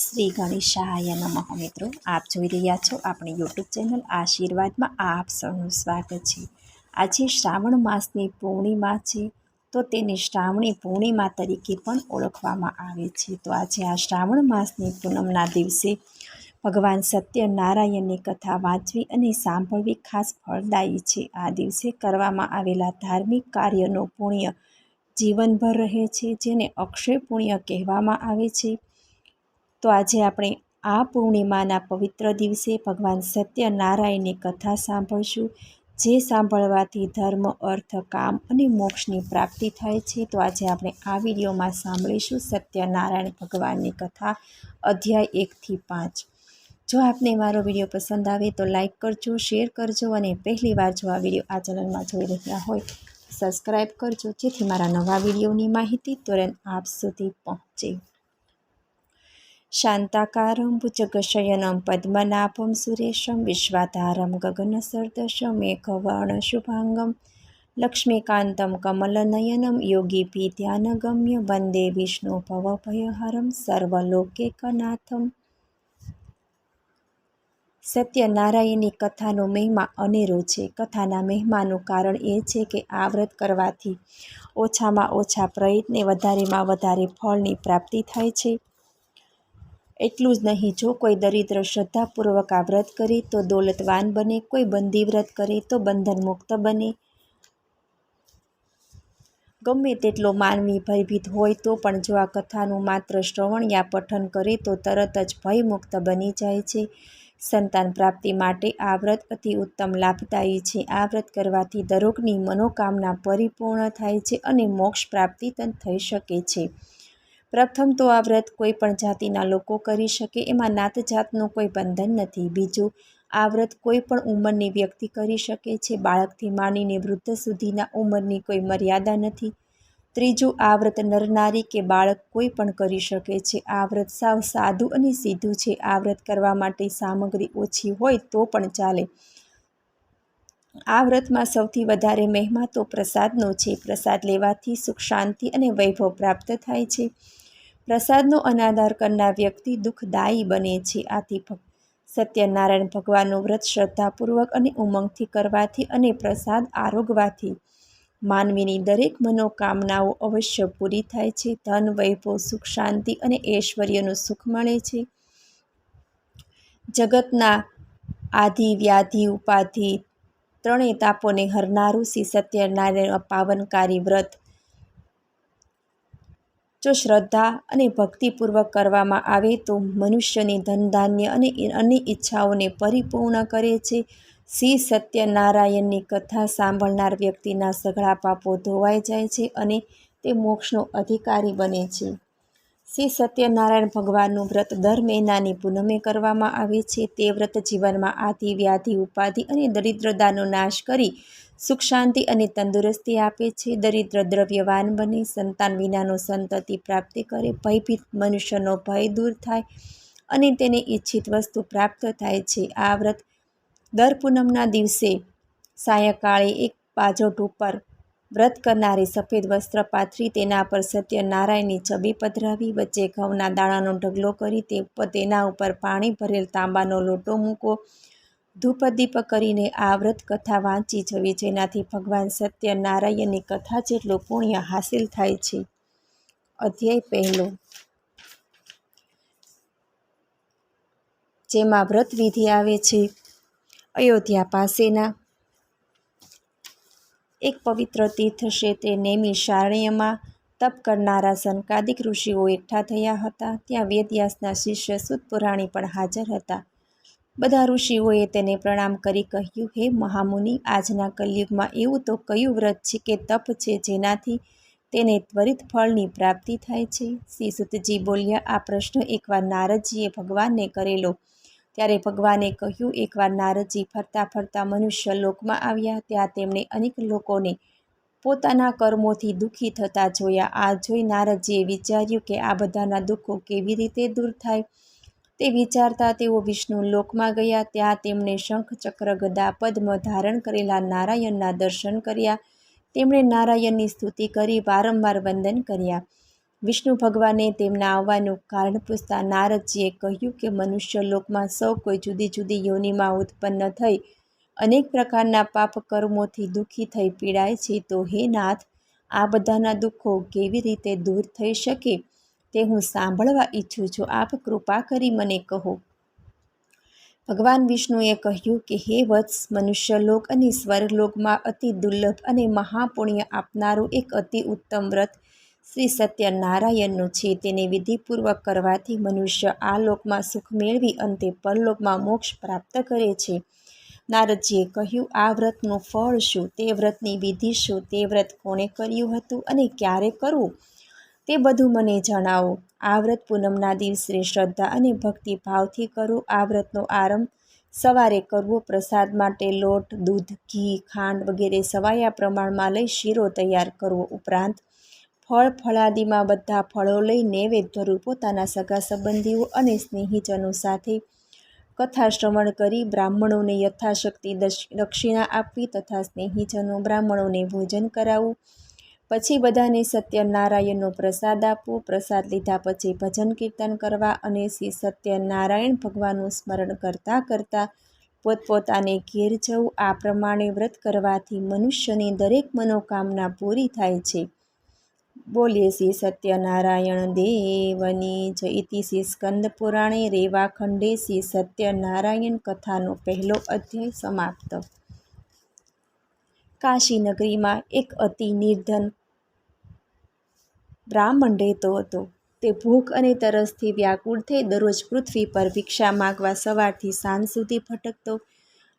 શ્રી ગણેશાય નમઃ મિત્રો. આપ જોઈ રહ્યા છો આપણી યુટ્યુબ ચેનલ આશીર્વાદમાં આપ સૌનું સ્વાગત છે. આજે શ્રાવણ માસની પૂર્ણિમા છે, તો તેને શ્રાવણી પૂર્ણિમા તરીકે પણ ઓળખવામાં આવે છે. તો આજે આ શ્રાવણ માસની પૂનમના દિવસે ભગવાન સત્યનારાયણની કથા વાંચવી અને સાંભળવી ખાસ ફળદાયી છે. આ દિવસે કરવામાં આવેલા ધાર્મિક કાર્યનો પુણ્ય જીવનભર રહે છે, જેને અક્ષય પુણ્ય કહેવામાં આવે છે. તો આજે આપણે આ પૂર્ણિમાના પવિત્ર દિવસે ભગવાન સત્યનારાયણની કથા સાંભળશું. જે સાંભળવાથી ધર્મ, અર્થ, કામ અને મોક્ષની પ્રાપ્તિ થાય છે. તો આજે આપણે આ વિડીયોમાં સાંભળીશું સત્યનારાયણ ભગવાનની કથા, અધ્યાય એકથી પાંચ. જો આપને મારો વીડિયો પસંદ આવે તો લાઈક કરજો, શેર કરજો અને પહેલી વાર જો આ વીડિયો આ ચેનલમાં જોઈ રહ્યા હોય સબસ્ક્રાઈબ કરજો. જેથી મારા નવા વિડીયોની માહિતી તુરંત આપ સુધી પહોંચે. शान्ताकारं भुजगशयनं पद्मनाभं सुरेशं विश्वाधारं गगनसर्दशं एकवर्णशुभाङ्गं लक्ष्मीकान्तं कमलनयनं योगिभिध्यानगम्य वन्दे विष्णुभवभयहरं सर्वलोकेकनाथं સત્યનારાયણની કથાનો મહિમા અનેરો છે કથાના મહિમાનું કારણ એ છે કે આ વ્રત કરવાથી ઓછામાં ઓછા પ્રયત્ને વધારેમાં વધારે ફળની પ્રાપ્તિ થાય છે એટલું જ નહીં. જો કોઈ દરિદ્ર શ્રદ્ધાપૂર્વક આ વ્રત કરે, તો દોલતવાન બને. કોઈ બંદી વ્રત કરે, તો બંધન મુક્ત બને. ગમે તેટલો માનવી ભયભીત હોય, તો પણ જો આ કથાનું માત્ર શ્રવણ યા પઠન કરે, તો તરત જ ભયમુક્ત બની જાય છે. સંતાન પ્રાપ્તિ માટે આ વ્રત અતિ ઉત્તમ લાભદાયી છે. આ વ્રત કરવાથી દરેકની મનોકામના પરિપૂર્ણ થાય છે અને મોક્ષ પ્રાપ્તિ પણ થઈ શકે છે. પ્રથમ તો આ વ્રત કોઈ પણ જાતિના લોકો કરી શકે, એમાં નાત જાતનું કોઈ બંધન નથી. બીજું, આ વ્રત કોઈ પણ ઉંમરની વ્યક્તિ કરી શકે છે, બાળકથી માંડીને વૃદ્ધ સુધીના ઉંમરની કોઈ મર્યાદા નથી. ત્રીજું, આ વ્રત નરનારી કે બાળક કોઈ પણ કરી શકે છે. આ વ્રત સાવ સાદું અને સીધું છે. આ વ્રત કરવા માટે સામગ્રી ઓછી હોય તો પણ ચાલે. આ વ્રતમાં સૌથી વધારે મહિમા તો પ્રસાદનો છે. પ્રસાદ લેવાથી સુખ, શાંતિ અને વૈભવ પ્રાપ્ત થાય છે. પ્રસાદનો અનાદાર કરનાર વ્યક્તિ દુઃખદાયી બને છે. આથી સત્યનારાયણ ભગવાનનું વ્રત શ્રદ્ધાપૂર્વક અને ઉમંગથી કરવાથી અને પ્રસાદ આરોગવાથી માનવીની દરેક મનોકામનાઓ અવશ્ય પૂરી થાય છે. ધન, વૈભવ, સુખ, શાંતિ અને ઐશ્વર્યનું સુખ મળે છે. જગતના આધિ વ્યાધિ, ઉપાધિ ત્રણેય તાપોને હરનારું શ્રી સત્યનારાયણ પાવનકારી વ્રત. જો શ્રદ્ધા અને ભક્તિપૂર્વક કરવામાં આવે તો મનુષ્યની ધન ધાન્ય અને અન્ય ઈચ્છાઓને પરિપૂર્ણ કરે છે. શ્રી સત્યનારાયણની કથા સાંભળનાર વ્યક્તિના સઘળા પાપો ધોવાઈ જાય છે અને તે મોક્ષનો અધિકારી બને છે. શ્રી સત્યનારાયણ ભગવાનનું વ્રત દર મહિનાની પૂનમે કરવામાં આવે છે. તે વ્રત જીવનમાં આદિ, વ્યાધિ, ઉપાધિ અને દરિદ્રતાનો નાશ કરી સુખ, શાંતિ અને તંદુરસ્તી આપે છે. દરિદ્ર દ્રવ્યવાન બને, સંતાન વિનાનો સંતતિ પ્રાપ્તિ કરે, ભયભીત મનુષ્યનો ભય દૂર થાય અને તેને ઈચ્છિત વસ્તુ પ્રાપ્ત થાય છે. આ વ્રત દર પૂનમના દિવસે સાયંકાળે એક પાજોટ ઉપર વ્રત કરનારી સફેદ વસ્ત્ર પાથરી તેના પર સત્યનારાયણની છબી પધરાવી, વચ્ચે ઘઉંના દાણાનો ઢગલો કરી તે તેના ઉપર પાણી ભરેલ તાંબાનો લોટો મૂકો. ધૂપ દીપ કરીને આ વ્રત કથા વાંચી જવી જેનાથી ભગવાન સત્યનારાયણની કથા જેટલું પુણ્ય હાસિલ થાય છે. અધ્યાય પહેલો. જેમાં વ્રત વિધિ આવે છે. અયોધ્યા પાસેના એક પવિત્ર તીર્થ ક્ષેત્રે નેમી શારણ્યમાં તપ કરનારા સનકાદિક ઋષિઓ એકઠા થયા હતા. ત્યાં વેદવ્યાસના શિષ્ય સુતપુરાણી પણ હાજર હતા. બધા ઋષિઓએ તેને પ્રણામ કરી કહ્યું, હે મહામુનિ, આજના કલયુગમાં એવું તો કયું વ્રત છે કે તપ છે જેનાથી તેને ત્વરિત ફળની પ્રાપ્તિ થાય છે? શ્રી સુતજી બોલ્યા, આ પ્રશ્ન એકવાર નારદજીએ ભગવાનને કરેલો ત્યારે ભગવાને કહ્યું, એકવાર નારદજી ફરતા ફરતા મનુષ્ય લોકમાં આવ્યા ત્યાં તેમણે અનેક લોકોને પોતાના કર્મોથી દુઃખી થતા જોયા. આ જોઈ નારદજીએ વિચાર્યું કે આ બધાના દુઃખો કેવી રીતે દૂર થાય. તે વિચારતા તેઓ વિષ્ણુ લોકમાં ગયા. ત્યાં તેમણે શંખ ચક્ર ગદા પદ્મ ધારણ કરેલા નારાયણના દર્શન કર્યા. તેમણે નારાયણની સ્તુતિ કરી, વારંવાર વંદન કર્યા. વિષ્ણુ ભગવાને તેમના આવવાનું કારણ પૂછતા નારદજીએ કહ્યું કે મનુષ્ય લોકમાં સૌ કોઈ જુદી જુદી યોનિમાં ઉત્પન્ન થઈ અનેક પ્રકારના પાપ કર્મોથી દુઃખી થઈ પીડાય છે, તો હે નાથ, આ બધાના દુઃખો કેવી રીતે દૂર થઈ શકે તે હું સાંભળવા ઈચ્છું છું. આપ કૃપા કરી મને કહો. ભગવાન વિષ્ણુએ કહ્યું કે, હે વત્સ મનુષ્યલોક અને સ્વર્ગલોકમાં અતિ દુર્લભ અને મહાપુણ્ય આપનારું એક અતિ ઉત્તમ વ્રત શ્રી સત્યનારાયણનું છે. તેને વિધિપૂર્વક કરવાથી મનુષ્ય આ લોકમાં સુખ મેળવી અંતે પરલોકમાં મોક્ષ પ્રાપ્ત કરે છે. નારદજીએ કહ્યું, આ વ્રતનું ફળ શું? તે વ્રતની વિધિ શું? તે વ્રત કોણે કર્યું હતું અને ક્યારે કરવું તે બધું મને જણાવો. આ વ્રત પૂનમના દિવસે શ્રદ્ધા અને ભક્તિભાવથી કરવું આ વ્રતનો આરંભ સવારે કરવો, પ્રસાદ માટે લોટ, દૂધ, ઘી, ખાંડ વગેરે સવાયા પ્રમાણમાં લઈ શીરો તૈયાર કરવો ઉપરાંત ફળ ફળાદિમાં બધા ફળો લઈ નૈવેદ્ય પોતાના સગા સંબંધીઓ અને સ્નેહીજનો સાથે કથા શ્રવણ કરી બ્રાહ્મણોને યથાશક્તિ દક્ષિણા આપવી તથા સ્નેહીજનો બ્રાહ્મણોને ભોજન કરાવવું. પછી બધાને સત્યનારાયણનો પ્રસાદ આપવો. પ્રસાદ લીધા પછી ભજન કીર્તન કરવા અને શ્રી સત્યનારાયણ ભગવાનનું સ્મરણ કરતાં કરતાં પોતપોતાને ઘેર જવું. આ પ્રમાણે વ્રત કરવાથી મનુષ્યની દરેક મનોકામના પૂરી થાય છે. બોલીએ શ્રી સત્યનારાયણ દેવની જય શ્રી સ્કંદ પુરાણે રેવાખંડે શ્રી સત્યનારાયણ કથાનો પહેલો અધ્યાય સમાપ્ત. કાશી નગરીમાં એક અતિ નિર્ધન બ્રાહ્મણ રહેતો હતો. તે ભૂખ અને તરસથી વ્યાકુળ થઈ દરરોજ પૃથ્વી પર ભિક્ષા માગવા સવારથી સાંજ સુધી ભટકતો.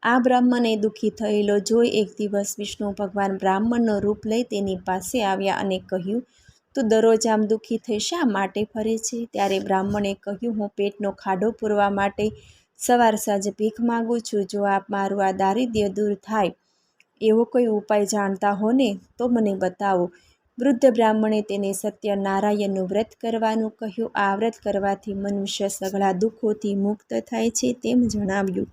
આ બ્રાહ્મણે દુઃખી થયેલો જોઈ એક દિવસ વિષ્ણુ ભગવાન બ્રાહ્મણનો રૂપ લઈ તેની પાસે આવ્યા અને કહ્યું તું દરરોજ આમ દુઃખી થઈ શા માટે ફરે છે? ત્યારે બ્રાહ્મણે કહ્યું, હું પેટનો ખાડો પૂરવા માટે સવાર સાંજ ભીખ માગું છું. જો આપ મારું આ દારિદ્ર્ય દૂર થાય, એવો કોઈ ઉપાય જાણતા હો ને, તો મને બતાવો. વૃદ્ધ બ્રાહ્મણે તેને સત્યનારાયણનું વ્રત કરવાનું કહ્યું. આ વ્રત કરવાથી મનુષ્ય સઘળા દુઃખોથી મુક્ત થાય છે તેમ જણાવ્યું.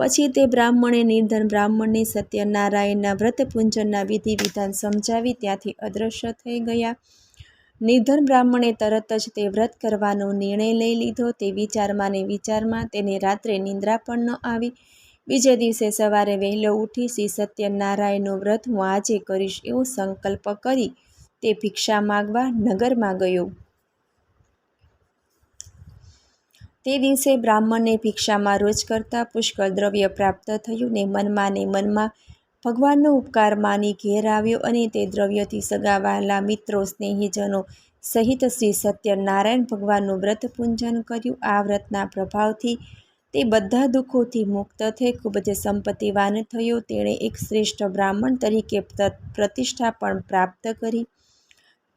પછી તે બ્રાહ્મણે નિર્ધન બ્રાહ્મણને સત્યનારાયણના વ્રત પૂંજનના વિધિ વિધાન સમજાવી ત્યાંથી અદૃશ્ય થઈ ગયા. નિર્ધન બ્રાહ્મણે તરત જ તે વ્રત કરવાનો નિર્ણય લઈ લીધો. તે વિચારમાં ને વિચારમાં તેને રાત્રે નિંદ્રા પણ ન આવી. બીજે દિવસે સવારે વહેલો ઉઠી શ્રી સત્યનારાયણનું વ્રત હું આજે કરીશ એવો સંકલ્પ કરી તે ભિક્ષા માગવા નગરમાં ગયો. તે દિવસે બ્રાહ્મણને ભિક્ષામાં રોજ કરતાં પુષ્કળ દ્રવ્ય પ્રાપ્ત થયું ને મનમાં ને મનમાં ભગવાનનો ઉપકાર માની ઘેર આવ્યો અને તે દ્રવ્યથી સગાવાલા મિત્રો, સ્નેહીજનો સહિત શ્રી સત્યનારાયણ ભગવાનનું વ્રત પૂંજન કર્યું. આ વ્રતના પ્રભાવથી તે બધા દુઃખોથી મુક્ત થઈ ખૂબ જ સંપત્તિવાન થયો. તેણે એક શ્રેષ્ઠ બ્રાહ્મણ તરીકે પ્રતિષ્ઠા પણ પ્રાપ્ત કરી.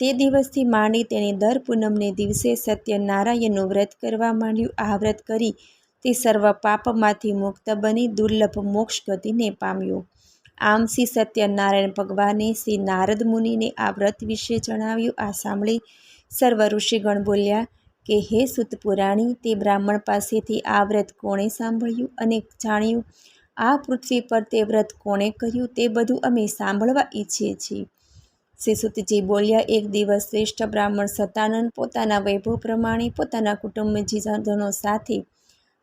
તે દિવસથી માંડી તેણે દર પૂનમને દિવસે સત્યનારાયણનું વ્રત કરવા માંડ્યું. આ વ્રત કરી તે સર્વ પાપમાંથી મુક્ત બની, દુર્લભ મોક્ષ ગતિને પામ્યો. આમ શ્રી સત્યનારાયણ ભગવાને શ્રી નારદ મુનિને આ વ્રત વિશે જણાવ્યું. આ સાંભળી સર્વ ઋષિગણ બોલ્યા કે, હે સુતપુરાણી તે બ્રાહ્મણ પાસેથી આ વ્રત કોણે સાંભળ્યું અને જાણ્યું? આ પૃથ્વી પર તે વ્રત કોણે કર્યું તે બધું અમે સાંભળવા ઈચ્છીએ છીએ. શ્રી બોલ્યા, એક દિવસ શ્રેષ્ઠ બ્રાહ્મણ સતાનંદ પોતાના વૈભવ પ્રમાણે પોતાના કુટુંબજી સાધનો સાથે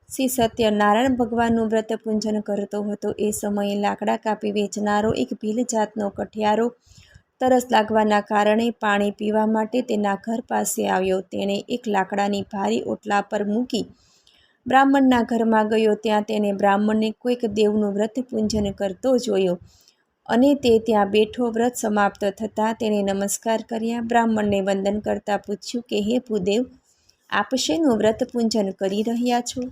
શ્રી સત્યનારાયણ ભગવાનનું વ્રત પૂંજન કરતો હતો. એ સમયે લાકડા કાપી વેચનારો એક ભીલ જાતનો કઠિયારો તરસ લાગવાના કારણે પાણી પીવા માટે તેના ઘર પાસે આવ્યો. તેણે એક લાકડાની ભારી ઓટલા પર મૂકી બ્રાહ્મણના ઘરમાં ગયો. ત્યાં તેને બ્રાહ્મણને કોઈક દેવનું વ્રત પૂંજન કરતો જોયો. અને તે ત્યાં બેઠો વ્રત સમાપ્ત થતાં તેણે નમસ્કાર કર્યા. બ્રાહ્મણને વંદન કરતાં પૂછ્યું કે, હે ભૂદેવ, આપ શેનું વ્રત પૂંજન કરી રહ્યા છો?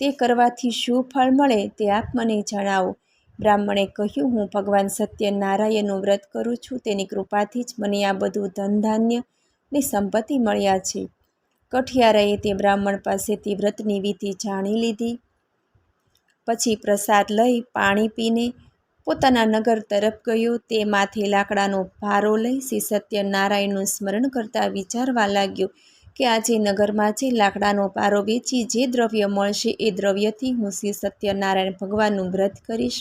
તે કરવાથી શું ફળ મળે તે આપ મને જણાવો. બ્રાહ્મણે કહ્યું, હું ભગવાન સત્યનારાયણનું વ્રત કરું છું. તેની કૃપાથી જ મને આ બધું ધન ધાન્ય ને સંપત્તિ મળ્યા છે. કઠિયારાએ તે બ્રાહ્મણ પાસેથી વ્રતની વિધિ જાણી લીધી. પછી પ્રસાદ લઈ, પાણી પીને પોતાના નગર તરફ ગયો. તે માથે લાકડાનો ભારો લઈ શ્રી સત્યનારાયણનું સ્મરણ કરતા વિચારવા લાગ્યો કે આજે નગરમાં જે લાકડાનો પારો વેચી જે દ્રવ્ય મળશે એ દ્રવ્યથી હું શ્રી સત્યનારાયણ ભગવાનનું વ્રત કરીશ.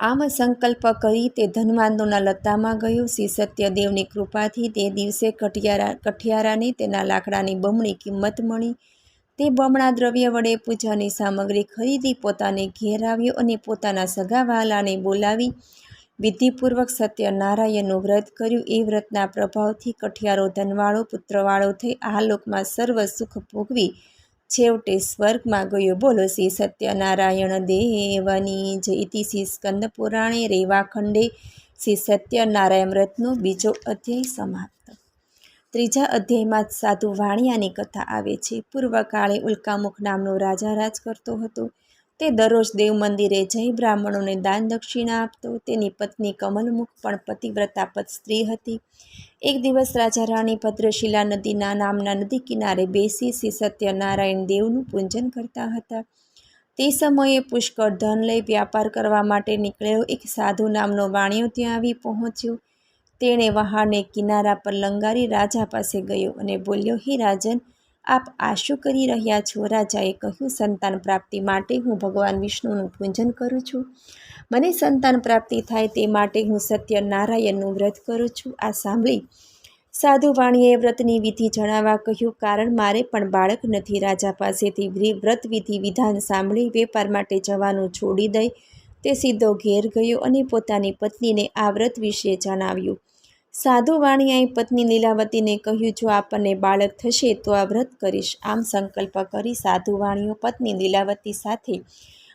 આમ સંકલ્પ કરી તે ધનવાનોના લતામાં ગયો. શ્રી સત્યદેવની કૃપાથી તે દિવસે કઠિયારા કઠિયારાને તેના લાકડાની બમણી કિંમત મળી. તે બમણા દ્રવ્ય વડે પૂજાની સામગ્રી ખરીદી પોતાને ઘેર આવ્યો અને પોતાના સગા વહાલાને બોલાવી. વિધિપૂર્વક સત્યનારાયણનું વ્રત કર્યું. એ વ્રતના પ્રભાવથી કઠિયારો ધનવાળો, પુત્રવાળો થઈ આ લોકમાં સર્વ સુખ ભોગવી છેવટે સ્વર્ગમાં ગયો. બોલો શ્રી સત્યનારાયણ દેવની જય ઇતિ શ્રી સ્કંદ પુરાણે રેવાખંડે શ્રી સત્યનારાયણ વ્રતનો બીજો અધ્યાય સમાપ્ત. ત્રીજા અધ્યાયમાં સાધુ વાણિયાની કથા આવે છે. પૂર્વકાળે ઉલ્કામુખ નામનો રાજા રાજ કરતો હતો. તે દરરોજ દેવ મંદિરે જઈ બ્રાહ્મણોને દાન દક્ષિણા આપતો. તેની પત્ની કમલમુખ પણ પતિવ્રતા પદ સ્ત્રી હતી. એક દિવસ રાજા રાણી ભદ્રશિલા નદીના નામના નદી કિનારે બેસી શ્રી સત્યનારાયણ દેવનું પૂજન કરતા હતા. તે સમયે પુષ્કળ ધન લઈ વ્યાપાર કરવા માટે નીકળેલો એક સાધુ નામનો વાણિયો ત્યાં આવી પહોંચ્યો. તેણે વહાણને કિનારા પર લંગારી રાજા પાસે ગયો અને બોલ્યો, હે રાજન, આપ આ શું કરી રહ્યા છો? રાજાએ કહ્યું, સંતાન પ્રાપ્તિ માટે હું ભગવાન વિષ્ણુનું પૂજન કરું છું. મને સંતાન પ્રાપ્તિ થાય તે માટે હું સત્ય નારાયણનું વ્રત કરું છું. આ સાંભળી સાધુ વાણીએ વ્રતની વિધિ જણાવવા કહ્યું, કારણ મારે પણ બાળક નથી. રાજા પાસેથી વ્રત વિધિ વિધાન સાંભળી વેપાર માટે જવાનું છોડી દઈ તે સીધો ઘેર ગયો અને પોતાની પત્નીને આ વ્રત વિશે જણાવ્યું. સાધુ વાણિયાએ પત્ની લીલાવતીને કહ્યું, જો આપણને બાળક થશે તો આ વ્રત કરીશ. આમ સંકલ્પ કરી સાધુ વાણીઓ પત્ની લીલાવતી સાથે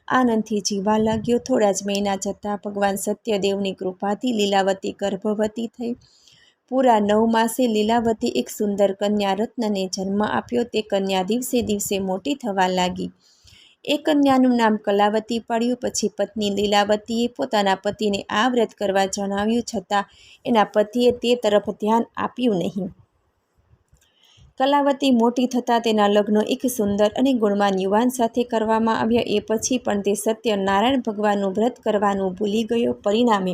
આનંદથી જીવા લાગ્યો. થોડા જ મહિના જતાં ભગવાન સત્યદેવની કૃપાથી લીલાવતી ગર્ભવતી થઈ. પૂરા નવ માસે લીલાવતી એક સુંદર કન્યા રત્નને જન્મ આપ્યો. તે કન્યા દિવસે દિવસે મોટી થવા લાગી. એ કન્યાનું નામ કલાવતી પાડ્યું, પછી પત્ની લીલાવતીએ પોતાના પતિને આ વ્રત કરવા જણાવ્યું છતાં એના પતિએ તે તરફ ધ્યાન આપ્યું નહીં. કલાવતી મોટી થતાં તેના લગ્ન એક સુંદર અને ગુણવાન યુવાન સાથે કરવામાં આવ્યા. એ પછી પણ તે સત્યનારાયણ ભગવાનનું વ્રત કરવાનું ભૂલી ગયો. પરિણામે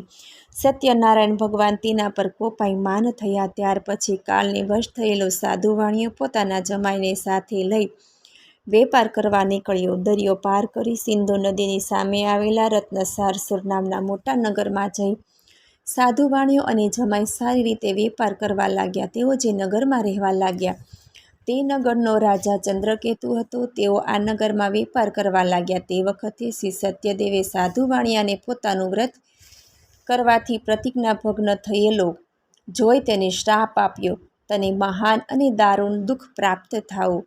સત્યનારાયણ ભગવાન તેના પર કોપાઈ માન થયા. ત્યાર પછી કાળને વશ થયેલો સાધુ વાણીઓ પોતાના જમાઈને સાથે લઈ વેપાર કરવા નીકળ્યો. દરિયો પાર કરી સિંધુ નદીની સામે આવેલા રત્નસારસુર નામના મોટા નગરમાં જઈ સાધુ વાણીઓ અને જમાઈ સારી રીતે વેપાર કરવા લાગ્યા. તેઓ જે નગરમાં રહેવા લાગ્યા, તે નગરનો રાજા ચંદ્રકેતુ હતો. તેઓ આ નગરમાં વેપાર કરવા લાગ્યા. તે વખતે શ્રી સત્યદેવે સાધુ વાણિયાને પોતાનું વ્રત કરવાથી પ્રતિજ્ઞા ભગ્ન થયેલો જોઈ તેને શ્રાપ આપ્યો. તને મહાન અને દારૂણ દુઃખ પ્રાપ્ત થાવું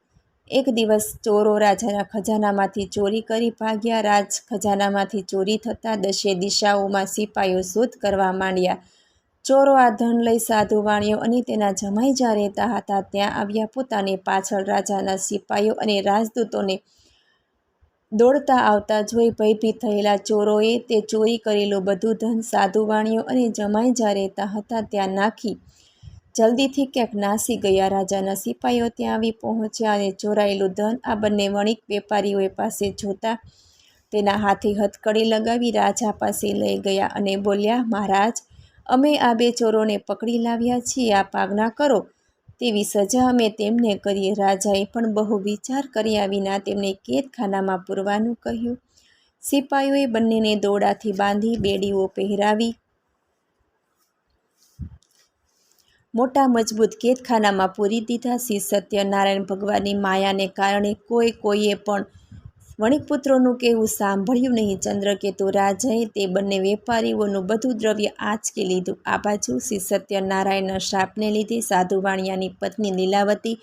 એક દિવસ ચોરો રાજાના ખજાનામાંથી ચોરી કરી ભાગ્યા. રાજ ખજાનામાંથી ચોરી થતાં દશે દિશાઓમાં સિપાઈઓ શોધ કરવા માંડ્યા. ચોરો આ ધન લઈ સાધુ વાણિયો અને તેના જમાઈ જ્યાં રહેતા હતા. ત્યાં આવ્યા પોતાને પાછળ રાજાના સિપાઈઓ અને રાજદૂતોને દોડતા આવતા જોઈ ભયભીત થયેલા ચોરોએ તે ચોરી કરેલું બધું ધન સાધુ વાણિયો અને જમાઈ જ્યાં રહેતા હતા ત્યાં નાખી જલ્દીથી ક્યાંક નાસી ગયા રાજાના સિપાઈઓ ત્યાં આવી પહોંચ્યા અને ચોરાયેલું ધન આ બંને વણિક વેપારીઓએ પાસે જોતા તેના હાથે હથકડી લગાવી રાજા પાસે લઈ ગયા અને બોલ્યા, મહારાજ, અમે આ બે ચોરોને પકડી લાવ્યા છીએ આ પાગના કરો. તેવી સજા અમે તેમને કરીએ. રાજાએ પણ બહુ વિચાર કર્યા વિના તેમને કેદખાનામાં પૂરવાનું કહ્યું. સિપાઈઓએ બંનેને દોડાથી બાંધી બેડીઓ પહેરાવી મોટા મજબૂત કેદખાનામાં પૂરી દીધા શ્રી સત્યનારાયણ ભગવાનની માયાને કારણે કોઈ કોઈએ પણ વણિકપુત્રોનું કહેવું સાંભળ્યું નહીં. ચંદ્રકેતુ રાજાએ તે બંને વેપારીઓનું બધું દ્રવ્ય આંચકી લીધું. આ બાજુ શ્રી સત્યનારાયણના શાપને લીધે સાધુ વાણિયાની પત્ની લીલાવતી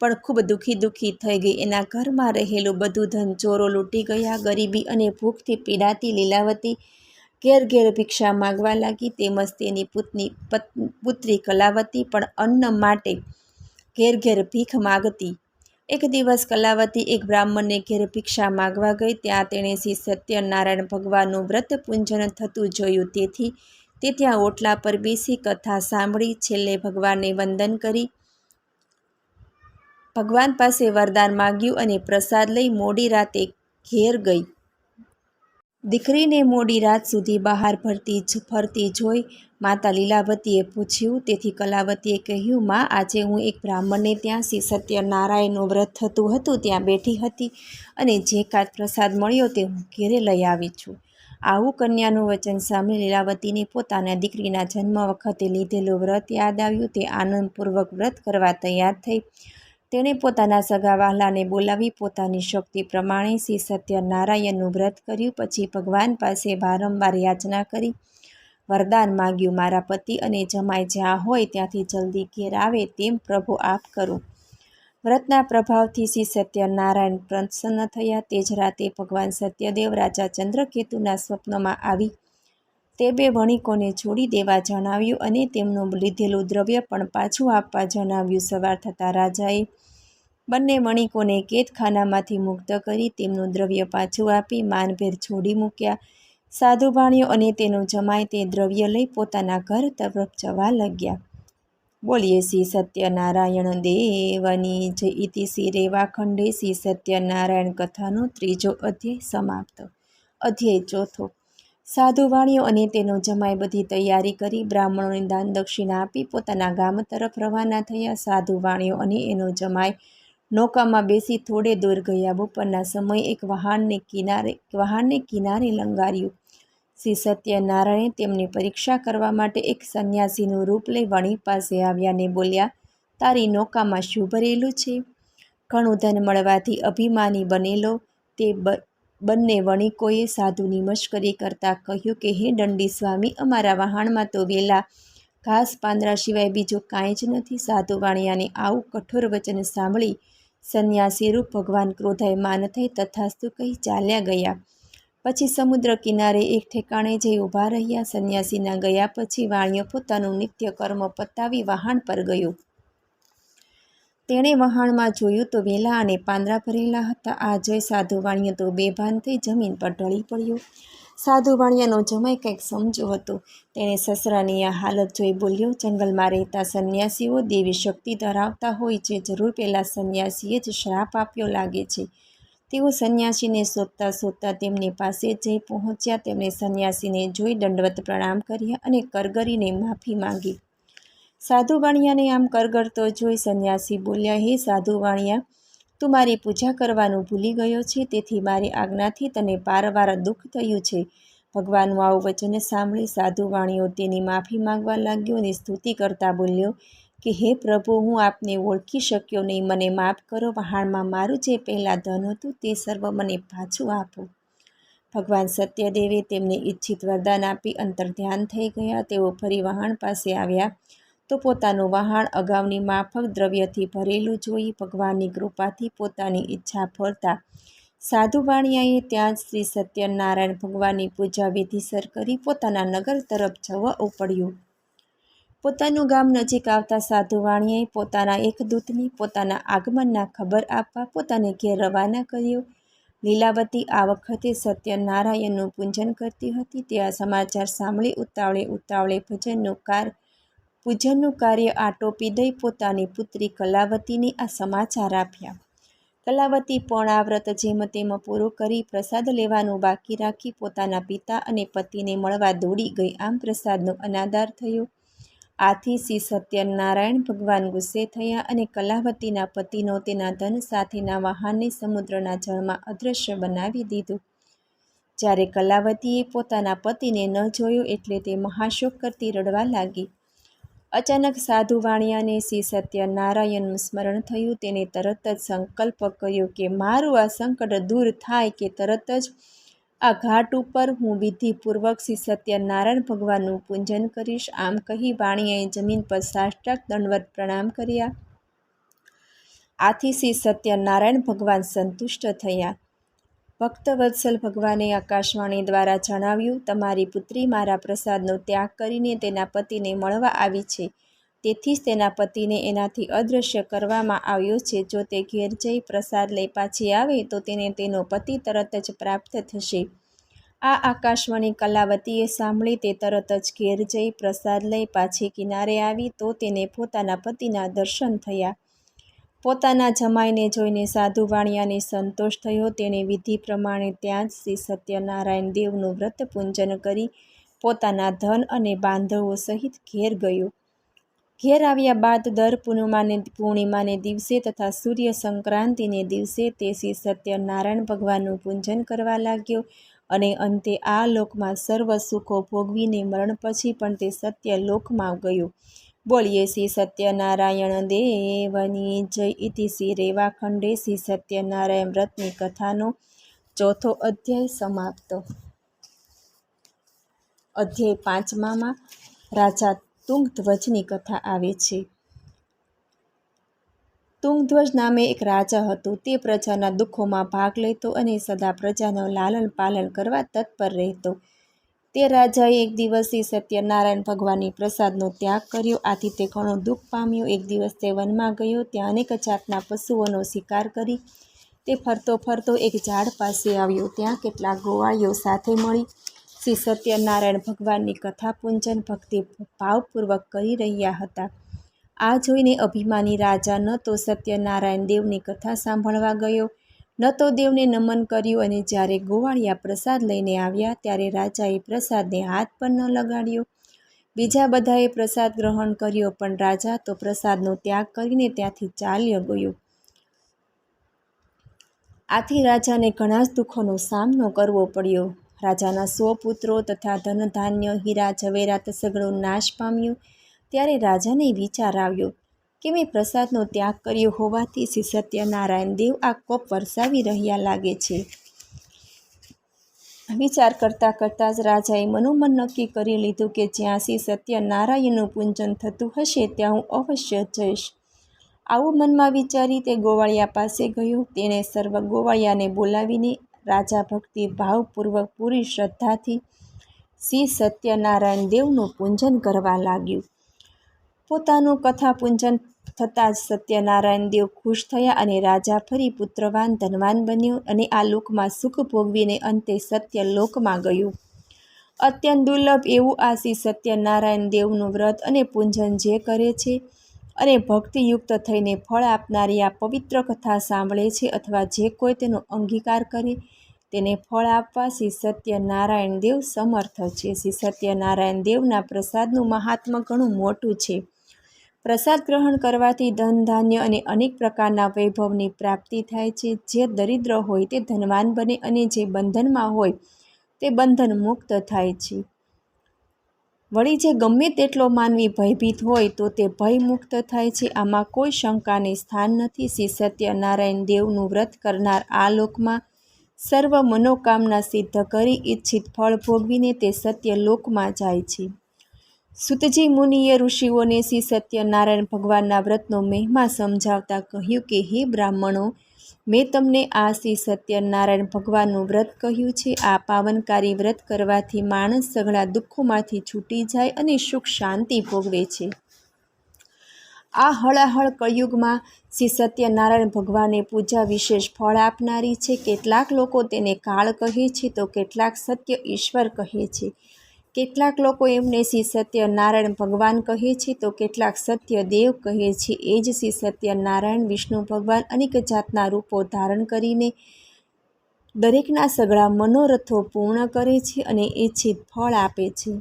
પણ ખૂબ દુઃખી દુઃખી થઈ ગઈ. એના ઘરમાં રહેલું બધું ધન ચોરો લૂંટી ગયા. ગરીબી અને ભૂખથી પીડાતી લીલાવતી ઘેર ઘેર ભિક્ષા માગવા લાગી. તેમજ તેની પુતની પુત્રી કલાવતી પણ અન્ન માટે ઘેર ઘેર ભીખ માગતી. એક દિવસ કલાવતી એક બ્રાહ્મણને ઘેર ભિક્ષા માગવા ગઈ. ત્યાં તેણે શ્રી સત્યનારાયણ ભગવાનનું વ્રત પૂંજન થતું જોયું. તેથી તે ત્યાં ઓટલા પર બેસી કથા સાંભળી છેલ્લે ભગવાનને વંદન કરી. ભગવાન પાસે વરદાન માગ્યું અને પ્રસાદ લઈ મોડી રાતે ઘેર ગઈ. દીકરીને મોડી રાત સુધી બહાર ફરતી ફરતી જોઈ માતા લીલાવતીએ પૂછ્યું, તેથી કલાવતીએ કહ્યું, માં, આજે હું એક બ્રાહ્મણને ત્યાં શ્રી સત્યનારાયણનું વ્રત થતું હતું, ત્યાં બેઠી હતી અને જે કાચ પ્રસાદ મળ્યો તે હું ઘેરે લઈ આવી છું. આવું કન્યાનું વચન સાંભળી લીલાવતીને પોતાના દીકરીના જન્મ વખતે લીધેલું વ્રત યાદ આવ્યું. તે આનંદપૂર્વક વ્રત કરવા તૈયાર થઈ તેણે પોતાના સગા વહાલાને બોલાવી પોતાની શક્તિ પ્રમાણે શ્રી સત્યનારાયણનું વ્રત કર્યું. પછી ભગવાન પાસે વારંવાર યાચના કરી. વરદાન માગ્યું, મારા પતિ અને જમાઈ જ્યાં હોય ત્યાંથી જલ્દી ઘેર આવે તેમ પ્રભુ આપ કરો. વ્રતના પ્રભાવથી શ્રી સત્યનારાયણ પ્રસન્ન થયા. તે જ રાતે ભગવાન સત્યદેવ રાજા ચંદ્રકેતુના સ્વપ્નમાં આવી તે બે વણિકોને છોડી દેવા જણાવ્યું અને તેમનું લીધેલું દ્રવ્ય પણ પાછું આપવા જણાવ્યું. સવાર થતાં રાજાએ બંને વણિકોને કેદખાનામાંથી મુક્ત કરી તેમનું દ્રવ્ય પાછું આપી માનભેર છોડી મૂક્યા. સાધુ ભાણ્યો અને તેનો જમાય તે દ્રવ્ય લઈ પોતાના ઘર તરફ જવા લાગ્યા. બોલીએ, શ્રી સત્યનારાયણ દેવની જય ઇતિ શ્રી રેવાખંડે શ્રી સત્યનારાયણ કથાનો ત્રીજો અધ્યાય સમાપ્ત. અધ્યાય ચોથો. સાધુ વાણીઓ અને તેનો જમાઈ બધી તૈયારી કરી બ્રાહ્મણોને દાન દક્ષિણા આપી પોતાના ગામ તરફ રવાના થયા. સાધુ વાણીઓ અને એનો જમાઈ નૌકામાં બેસી થોડે દૂર ગયા. બપોરના સમયે એક વહાણને કિનારે વહાણને કિનારે લંગાર્યું. શ્રી સત્યનારાયણે તેમની પરીક્ષા કરવા માટે એક સંન્યાસીનું રૂપ લઈ વણી પાસે આવ્યા ને બોલ્યા, તારી નૌકામાં શું ભરેલું છે? ઘણું ધન મળવાથી અભિમાની બનેલો તે બંને વણિકોએ સાધુની મશ્કરી કરતાં કહ્યું કે, હે દંડી સ્વામી, અમારા વહાણમાં તો વેલા ઘાસ પાંદડા સિવાય બીજું કાંઈ જ નથી. સાધુ વાણિયાને આવું કઠોર વચન સાંભળી સંન્યાસી રૂપ ભગવાન ક્રોધાયમાન થઈ તથાસ્તુ કહી ચાલ્યા ગયા. પછી સમુદ્ર કિનારે એક ઠેકાણે જઈ ઊભા રહ્યા. સંન્યાસીના ગયા પછી વાણિયો પોતાનું નિત્ય કર્મ પતાવી વહાણ પર ગયો. તેણે વહાણમાં જોયું તો વેલા અને પાંદડા ભરેલા હતા. આ જોઈ સાધુ તો બેભાન થઈ જમીન પર ઢળી પડ્યો. સાધુ વાણિયાનો કંઈક સમજો હતો. તેણે સસરાની આ હાલત જોઈ બોલ્યો, જંગલમાં રહેતા સંન્યાસીઓ દેવી શક્તિ ધરાવતા હોય છે. જરૂર પહેલાં સંન્યાસીએ જ શ્રાપ આપ્યો લાગે છે. તેઓ સંન્યાસીને શોધતા શોધતા તેમની પાસે જઈ પહોંચ્યા. તેમણે સંન્યાસીને જોઈ દંડવત પ્રણામ કર્યા અને કરગરીને માફી માંગી. સાધુ વાણિયાને આમ કરગરતો જોઈ સંન્યાસી બોલ્યા, હે સાધુ વાણિયા તું મારી પૂજા કરવાનું ભૂલી ગયો છે, તેથી મારી આજ્ઞાથી તને પારવાર દુઃખ થયું છે. ભગવાનનું આવું વચન સાંભળી સાધુ વાણીઓ તેની માફી માંગવા લાગ્યો અને સ્તુતિ કરતા બોલ્યો, કે હે પ્રભુ, હું આપને ઓળખી શક્યો નહીં, મને માફ કરો, વહાણમાં મારું જે પહેલાં ધન હતું તે સર્વ મને પાછું આપો. ભગવાન સત્યદેવે તેમને ઈચ્છિત વરદાન આપી અંતર ધ્યાન થઈ ગયા, તેઓ ફરી વહાણ પાસે આવ્યા. તો પોતાનું વહાણ અગાઉની માફક દ્રવ્યથી ભરેલું જોઈ ભગવાનની કૃપાથી પોતાની ઈચ્છા ફરતા. સાધુ વાણિયાએ ત્યાં શ્રી સત્યનારાયણ ભગવાનની પૂજા વિધિસર કરી પોતાના નગર તરફ જવા ઉપડ્યું. પોતાનું ગામ નજીક આવતા સાધુ વાણિયાએ પોતાના એક દૂતની પોતાના આગમનના ખબર આપવા પોતાને ઘેર રવાના કર્યો. લીલાવતી આ વખતે સત્યનારાયણનું પૂજન કરતી હતી. તે આ સમાચાર સાંભળી ઉતાવળે ઉતાવળે ભજનનું કાર પૂજનનું કાર્ય આટોપી દઈ પોતાની પુત્રી કલાવતીને આ સમાચાર આપ્યા. કલાવતી પણ આ વ્રત જેમ તેમ પૂરું કરી પ્રસાદ લેવાનું બાકી રાખી પોતાના પિતા અને પતિને મળવા દોડી ગઈ. આમ પ્રસાદનો અનાદાર થયો. આથી શ્રી સત્યનારાયણ ભગવાન ગુસ્સે થયા અને કલાવતીના પતિનો તેના ધન સાથેના વાહનને સમુદ્રના જળમાં અદૃશ્ય બનાવી દીધું. જ્યારે કલાવતીએ પોતાના પતિને ન જોયો એટલે તે મહાશોક કરતી રડવા લાગી. અચાનક સાધુ વાણિયાને શ્રી સત્યનારાયણનું સ્મરણ થયું, તેને તરત જ સંકલ્પ કર્યો કે મારું આ સંકટ દૂર થાય કે તરત જ આ ઘાટ ઉપર હું વિધિપૂર્વક શ્રી સત્યનારાયણ ભગવાનનું પૂજન કરીશ. આમ કહી વાણિયાએ જમીન પર સાષ્ટક દંડવત પ્રણામ કર્યા. આથી શ્રી સત્યનારાયણ ભગવાન સંતુષ્ટ થયા. ભક્તવત્સલ ભગવાને આકાશવાણી દ્વારા જણાવ્યું, તમારી પુત્રી મારા પ્રસાદનો ત્યાગ કરીને તેના પતિને મળવા આવી છે. તેથી જ તેના પતિને એનાથી અદૃશ્ય કરવામાં આવ્યો છે. જો તે ઘેર જઈ પ્રસાદ લઈ પાછી આવે, તો તેને તેનો પતિ તરત જ પ્રાપ્ત થશે. આ આકાશવાણી કલાવતીએ સાંભળી તે તરત જ ઘેર જઈ પ્રસાદ લઈ પાછી કિનારે આવી, તો તેને પોતાના પતિના દર્શન થયા. પોતાના જમાઈને જોઈને સાધુ વાણિયાને સંતોષ થયો. તેણે વિધિ પ્રમાણે ત્યાં જ શ્રી સત્યનારાયણ દેવનું વ્રત પૂજન કરી પોતાના ધન અને બાંધવો સહિત ઘેર ગયો. ઘેર આવ્યા બાદ દર પૂર્ણિમાને પૂર્ણિમાને દિવસે તથા સૂર્ય સંક્રાંતિને દિવસે તે શ્રી સત્યનારાયણ ભગવાનનું પૂજન કરવા લાગ્યો અને અંતે આ લોકમાં સર્વ સુખો ભોગવીને મરણ પછી પણ તે સત્ય લોકમાં ગયો. બોલીએ શ્રી સત્યનારાયણ દેવની જય ઇતિ શ્રી રેવાખંડે શ્રી સત્યનારાયણ વ્રતની કથાનો ચોથો અધ્યાય સમાપ્ત. અધ્યાય પાંચમામાં રાજા તુંગધ્વજની કથા આવે છે. તુંગધ્વજ નામે એક રાજા હતો. તે પ્રજાના દુઃખોમાં ભાગ લેતો અને સદા પ્રજાનો લાલન પાલન કરવા તત્પર રહેતો. તે રાજાએ એક દિવસથી સત્યનારાયણ ભગવાનની પ્રસાદનો ત્યાગ કર્યો. આથી તે ઘણો દુઃખ પામ્યો. એક દિવસ તે વનમાં ગયો. ત્યાં અનેક જાતના પશુઓનો શિકાર કરી તે ફરતો ફરતો એક ઝાડ પાસે આવ્યો. ત્યાં કેટલાક ગોવાળીઓ સાથે મળી શ્રી સત્યનારાયણ ભગવાનની કથા પૂંજન ભક્તિ ભાવપૂર્વક કરી રહ્યા હતા. આ જોઈને અભિમાની રાજા ન તો સત્યનારાયણ દેવની કથા સાંભળવા ગયો. ન તો દેવને નમન કર્યું અને જ્યારે ગોવાળિયા પ્રસાદ લઈને આવ્યા ત્યારે રાજાએ પ્રસાદને હાથ પર ન લગાડ્યો. બીજા બધાએ પ્રસાદ ગ્રહણ કર્યો, પણ રાજા તો પ્રસાદનો ત્યાગ કરીને ત્યાંથી ચાલ્યો ગયો. આથી રાજાને ઘણા જ દુઃખોનો સામનો કરવો પડ્યો. રાજાના સો પુત્રો તથા ધનધાન્ય હીરા ઝવેરાત સગળો નાશ પામ્યો. ત્યારે રાજાને વિચાર આવ્યો કે પ્રસાદનો ત્યાગ કર્યો હોવાથી શ્રી સત્યનારાયણ દેવ આ કોપ વરસાવી રહ્યા લાગે છે. વિચાર કરતાં કરતાં જ રાજાએ મનોમન નક્કી કરી લીધું કે જ્યાં શ્રી સત્યનારાયણનું પૂજન થતું હશે ત્યાં હું અવશ્ય જઈશ. આવું મનમાં વિચારી તે ગોવાળિયા પાસે ગયો. તેણે સર્વ ગોવાળિયાને બોલાવીને રાજા ભક્તિ ભાવપૂર્વક પૂરી શ્રદ્ધાથી શ્રી સત્યનારાયણ દેવનું પૂજન કરવા લાગ્યું. પોતાનું કથા પૂજન થતાં જ સત્યનારાયણ દેવ ખુશ થયા અને રાજા ફરી પુત્રવાન ધનવાન બન્યો અને આ લોકમાં સુખ ભોગવીને અંતે સત્ય લોકમાં ગયું. અત્યંત દુર્લભ એવું આ શ્રી સત્યનારાયણ દેવનું વ્રત અને પૂજન જે કરે છે અને ભક્તિયુક્ત થઈને ફળ આપનારી આ પવિત્ર કથા સાંભળે છે અથવા જે કોઈ તેનો અંગીકાર કરે, તેને ફળ આપવા શ્રી સત્યનારાયણ દેવ સમર્થ છે. શ્રી સત્યનારાયણ દેવના પ્રસાદનું મહાત્મા ઘણું મોટું છે. પ્રસાદ ગ્રહણ કરવાથી ધન, ધાન્ય અને અનેક પ્રકારના વૈભવની પ્રાપ્તિ થાય છે. જે દરિદ્ર હોય તે ધનવાન બને અને જે બંધનમાં હોય તે બંધન મુક્ત થાય છે. વળી જે ગમે તેટલો માનવી ભયભીત હોય તો તે ભયમુક્ત થાય છે. આમાં કોઈ શંકાને સ્થાન નથી. શ્રી સત્યનારાયણ દેવનું વ્રત કરનાર આ લોકમાં સર્વ મનોકામના સિદ્ધ કરી, ઈચ્છિત ફળ ભોગવીને તે સત્ય લોકમાં જાય છે. સુતજી મુનિએ ઋષિઓને શ્રી સત્યનારાયણ ભગવાનના વ્રતનો મહિમા સમજાવતા કહ્યું કે, હે બ્રાહ્મણો, મેં તમને આ શ્રી સત્યનારાયણ ભગવાનનું વ્રત કહ્યું છે. આ પાવનકારી વ્રત કરવાથી માણસ સઘળા દુઃખોમાંથી છૂટી જાય અને સુખ શાંતિ ભોગવે છે. આ હળાહળ કળયુગમાં શ્રી સત્યનારાયણ ભગવાને પૂજા વિશેષ ફળ આપનારી છે. કેટલાક લોકો તેને કાળ કહે છે તો કેટલાક સત્ય ઈશ્વર કહે છે. કેટલાક લોકો એમને શ્રી સત્યનારાયણ ભગવાન કહે છે, તો કેટલાક સત્ય દેવ કહે છે. એ જ શ્રી સત્યનારાયણ વિષ્ણુ ભગવાન અનેક જાતના રૂપો ધારણ કરીને દરેકના સગળા મનોરથો પૂર્ણ કરે છે અને ઇચ્છિત ફળ આપે છે.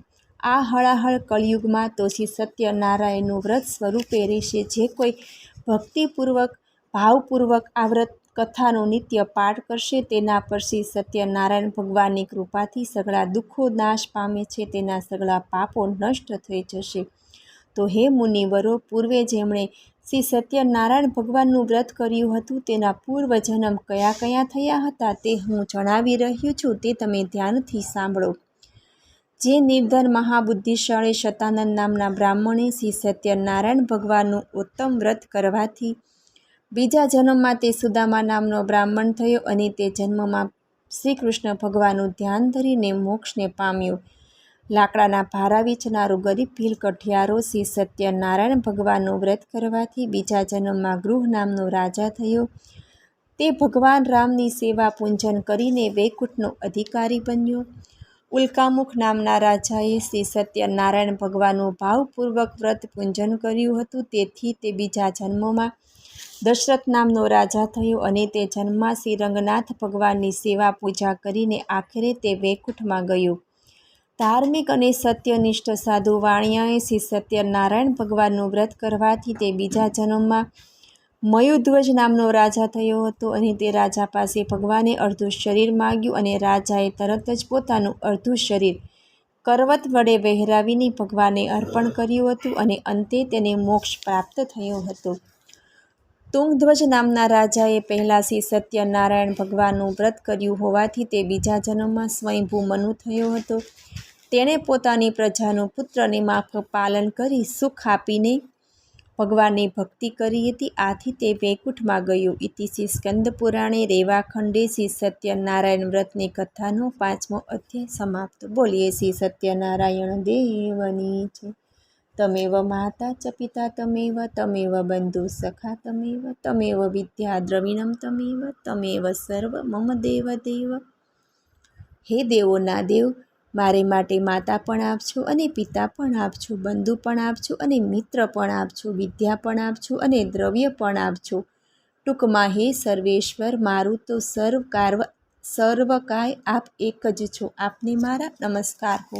આ હળાહળ કળિયુગમાં તો શ્રી સત્યનારાયણનું વ્રત સ્વરૂપે રહેશે. જે કોઈ ભક્તિપૂર્વક, ભાવપૂર્વક આ વ્રત કથાનો નિત્ય પાઠ કરશે. તેના પર શ્રી સત્યનારાયણ ભગવાનની કૃપાથી સગળા દુઃખો નાશ પામે છે. તેના સગળા પાપો નષ્ટ થઈ જશે. તો હે મુનિવરો, પૂર્વે જેમણે શ્રી સત્યનારાયણ ભગવાનનું વ્રત કર્યું હતું, તેના પૂર્વજન્મ કયા કયા થયા હતા તે હું જણાવી રહ્યું છું. તે તમે ધ્યાનથી સાંભળો. જે નિર્ધન મહાબુદ્ધિશાળી શતાનંદ નામના બ્રાહ્મણે શ્રી સત્યનારાયણ ભગવાનનું ઉત્તમ વ્રત કરવાથી બીજા જન્મમાં તે સુદામા નામનો બ્રાહ્મણ થયો અને તે જન્મમાં શ્રી કૃષ્ણ ભગવાનનું ધ્યાન ધરીને મોક્ષને પામ્યો. લાકડાના ભારા વેચનારું ગરીબ ભીલ કઠિયારો શ્રી સત્યનારાયણ ભગવાનનું વ્રત કરવાથી બીજા જન્મમાં ગૃહ નામનો રાજા થયો. તે ભગવાન રામની સેવા પૂંજન કરીને વૈકુંઠનો અધિકારી બન્યો. ઉલ્કામુખ નામના રાજાએ શ્રી સત્યનારાયણ ભગવાનનું ભાવપૂર્વક વ્રત પૂંજન કર્યું હતું, તેથી તે બીજા જન્મમાં દશરથ નામનો રાજા થયો અને તે જન્મમાં શ્રી રંગનાથ ભગવાનની સેવા પૂજા કરીને આખરે તે વૈકુંઠમાં ગયો. ધાર્મિક અને સત્યનિષ્ઠ સાધુ વાણિયાએ શ્રી સત્યનારાયણ ભગવાનનું વ્રત કરવાથી તે બીજા જન્મમાં મયુધ્વજ નામનો રાજા થયો હતો અને તે રાજા પાસે ભગવાને અડધું શરીર માગ્યું અને રાજાએ તરત જ પોતાનું અડધું શરીર કરવત વડે વહેરાવીને ભગવાને અર્પણ કર્યું હતું અને અંતે તેને મોક્ષ પ્રાપ્ત થયો હતો. તુંગધ્વજ નામના રાજાએ પહેલાંથી સત્યનારાયણ ભગવાનનું વ્રત કર્યું હોવાથી તે બીજા જન્મમાં સ્વયંભૂ મનુ થયો હતો. તેણે પોતાની પ્રજાનું પુત્રને માફક પાલન કરી સુખ આપીને ભગવાનની ભક્તિ કરી હતી. આથી તે વૈકુંઠમાં ગયો. ઇતિશ્રી સ્કંદ પુરાણે રેવાખંડે શ્રી સત્યનારાયણ વ્રતની કથાનો પાંચમો અધ્યાય સમાપ્ત. બોલીએ, શ્રી સત્યનારાયણ દેવની છે તમેવ માતા ચ પિતા તમેવ તમેવ બંધુ સખા તમેવ તમેવ વિદ્યા દ્રવિણમ તમેવ તમેવ સર્વ મમ દેવ દેવ હે દેવોના દેવ મારે માટે માતા પણ આપજો અને પિતા પણ આપજો, બંધુ પણ આપજો અને મિત્ર પણ આપજો, વિદ્યા પણ આપજો અને દ્રવ્ય પણ આપજો। ટૂંકમાં હે સર્વેશ્વર, મારું તો સર્વ કાર્વ સર્વકાય આપ એક જ છો, આપને મારા નમસ્કાર હો।